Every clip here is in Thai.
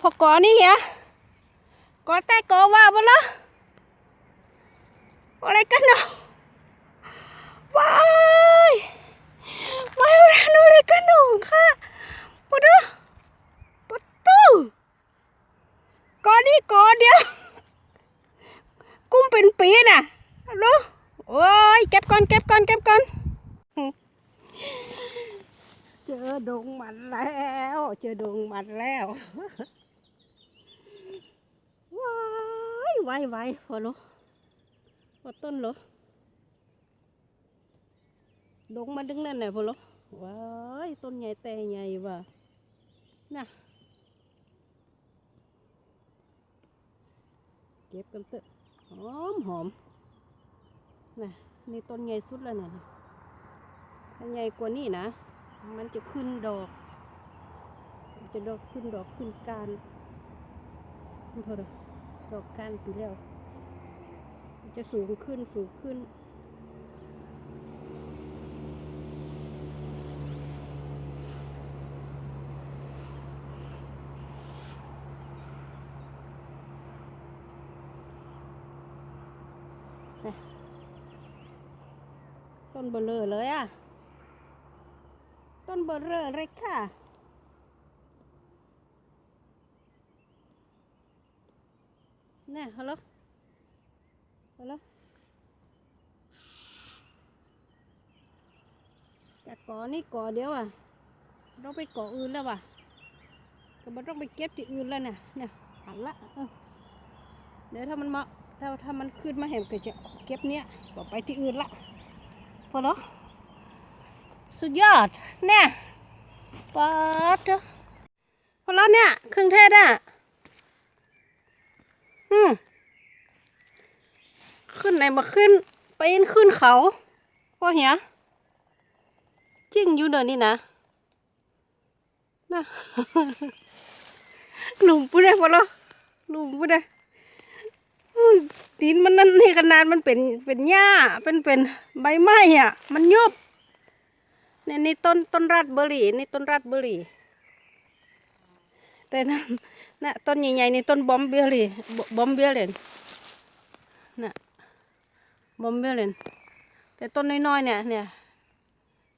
พอกอนี่เหียกอแต่กอว่าบ่ละอะไรกันเนาะว้ายมาเอาแล้วนูอะไรกันหนูค่ะปะดูปะตูกอนี่กอเดียวกุ้มเป็นปีน่ะดูโอ้ยเก็บก่อนเก็บก่อนเก็บก่อนเจอดงมันแล้ว เจอดงมันแล้ว ไว้ไว้พอรู้พอต้นรู้ดงมันดึงนั่นไหนพอรู้ว้ายต้นใหญ่แต่ใหญ่ว่ะน่ะเก็บกันเถอะหอมหอมน่ะนี่ต้นใหญ่สุดแล้วเนี่ยถ้าใหญ่กว่านี้นะ มันจะขึ้นดอก จะดอกขึ้นดอกขึ้นการพอดอก ดอกก้ารปีแล้ว จะสูงขึ้นสูงขึ้น ต้นเบลเลอเลยอะ ต้นเบอร์เรอเลยค่ะ เนี่ยฮัลโหลฮัลโหลแต่ก่อนี่ก่อเดียวอะต้องไปก่ออื่นแล้วว่ะก็ไม่ต้องไปเก็บที่อื่นแล้วเนี่ยเนี่ยหันละเดี๋ยวถ้ามันมาถ้าถ้ามันขึ้นมาเห็นก็จะเก็บเนี้ยต่อไปที่อื่นละพอแล้วสุดยอดเนี่ยป๊าดพอแล้วเนี่ยเครื่องเทศอะ ขึ้นไหนมาขึ้น ไปนขึ้นเขาพอเหียจริงอยู่เดินนี่นะนะหลุมปุ๊ดได้พอแล้วหลุมปุ๊ดได้อุ้ยตีนมันนั่นนี่ขนาดมันเป็นเป็นหญ้าเป็นเป็นใบไม้อะ มันยุบเนี่ยนี่ต้นต้นราดเบอร์รี่นี่ต้นราดเบอร์รี่ แต่นั่นน่ะต้นใหญ่ๆนี่ต้นบอมเบอร์รี่บอมเบอร์เลนน่ะบอมเบอร์เลนแต่ต้นน้อยๆเนี่ยเนี่ย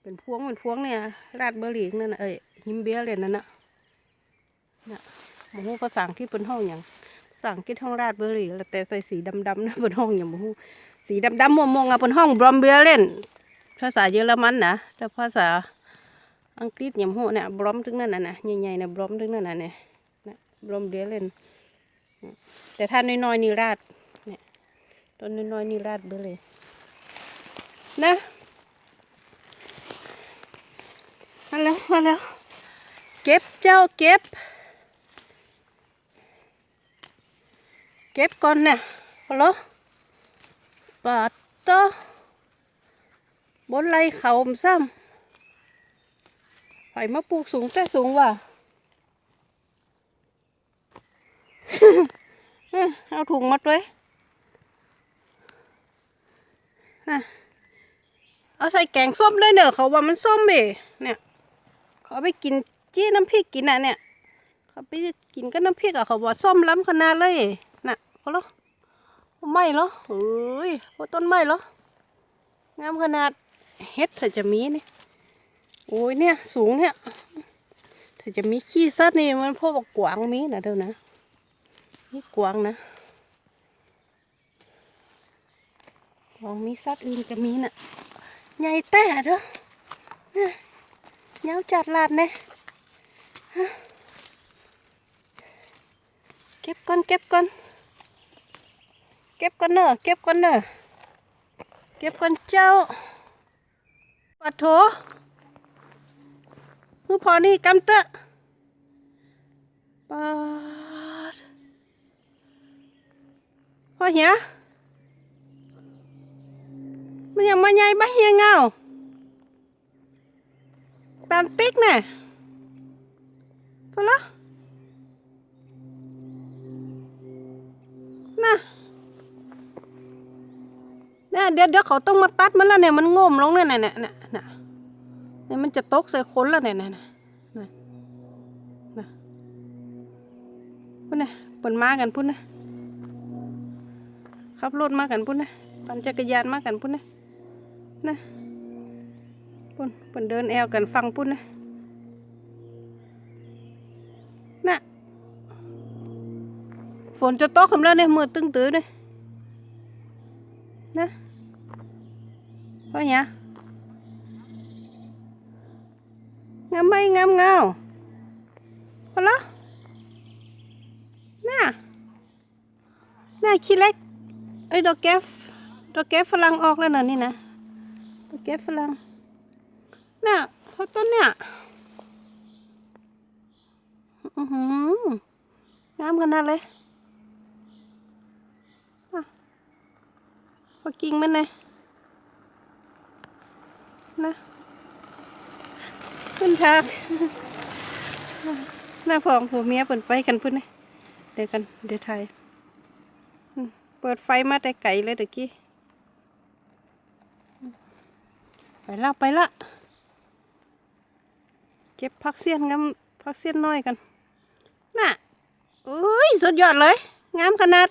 เป็นพวงเป็นพวงเนี่ยราดเบอร์รี่นั่นน่ะเอ้ยฮิมเบอร์เลนนั่นน่ะน่ะหมูภาษาอังกฤษเป็นห้องอย่างภาษาอังกฤษห้องราดเบอร์รี่แล้วแต่ใส่สีดำๆนะเป็นห้องอย่างหมูสีดำๆม่วงๆอะเป็นห้องบอมเบอร์เลนภาษาเยอรมันนะแต่ภาษาอังกฤษอย่างโหเนี่ยบรอมถึงนั่นน่ะนะใหญ่ๆนะบรอมถึงนั่นน่ะเนี่ย นะบรมเดียเล่น แต่ถ้าน้อยๆนี่ราดเนี่ยต้นน้อยๆนี่ราดไปเลย นะมาแล้วมาแล้ว เก็บเจ้าเก็บ เก็บก่อนเนี่ยเอาเหรอปาดโตอบนไรเขาซ้ำไผ่มาปลูกสูงแต่สูงว่ะ เอาถุงมัดไว้น่ะเอาใส่แกงส้มเลยเนอะเขาว่ามันส้มเบเนี่ยเขาไปกินจี้น้ำพริกกินอะเนี่ย เขาไปกินกับน้ำพริกอะเขาว่าส้มล้ำขนาดเลยน่ะเขาเหรอไม่เหรอเอ้ยว่าต้นไม่เหรองามขนาดเฮ็ดถ้าจะมีนี่โอ้ยเนี่ยสูงเนี่ยถ้าจะมีขี้สัตว์นี่มันพวกกวางมีนะเด้อนะ นี่กวางนะกวางมีสัตว์อื่นก็มีน่ะใหญ่แต่เด้อเนี่ยเหงาจัดลาดเนี่ยเก็บก่อนเก็บก่อนเก็บก่อนเนอะเก็บก่อนเนอะเก็บก่อนเจ้าปัดโถมือพอนี่กำเตะปัดพอ เหียมันยังมาใหญ่บ้าเฮียเงาตามติ๊กน่ะพอละน่ะเนี่ยเดี๋ยวเดี๋ยวเขาต้องมาตัดมันแล้วเนี่ยมันงมลงเนี่ยเนี่ยเนี่ยเนี่ยเนี่ยเนี่ยมันจะตกใส่คนแล้วเนี่ยเนี่ยเนี่ยเนี่ยเนี่ยพุ่นนะเปิ่นมากันพุ่นนะ ขับรถมากันพุ่นนะปั่นจักรยานมากันพุ่นนะนะพุ่นเปิ่นเดินแอวกันฟังพุ่นนะน่ะฝนจะตกคำแล้วเนี่ยมืดตึงตื้อเลยนะเพราะหยังงามไหมงามเงาพอละน่ะน่าขี้เล็ก เอ้ยดอกแก้ฟดอกแก้ฝรั่งออกแล้วนะนี่นะดอกแก้ฝรั่งน่ะเพราะต้นเนี่ยอือหืองามขนาดเลยอะพอกิ่งมันไงนะขึ้นทางหน้าฟองผัวเมียเปิดไปกันพุ่นนี่เดี๋ยวกันเดี๋ยวถ่าย เปิดไฟมาแต่ไก่เลยตะกี้ ไปละไปละ เก็บพักเสี้ยนงามพักเสี้ยนน้อยกัน น่ะ อุ้ย สุดยอดเลย งามขนาด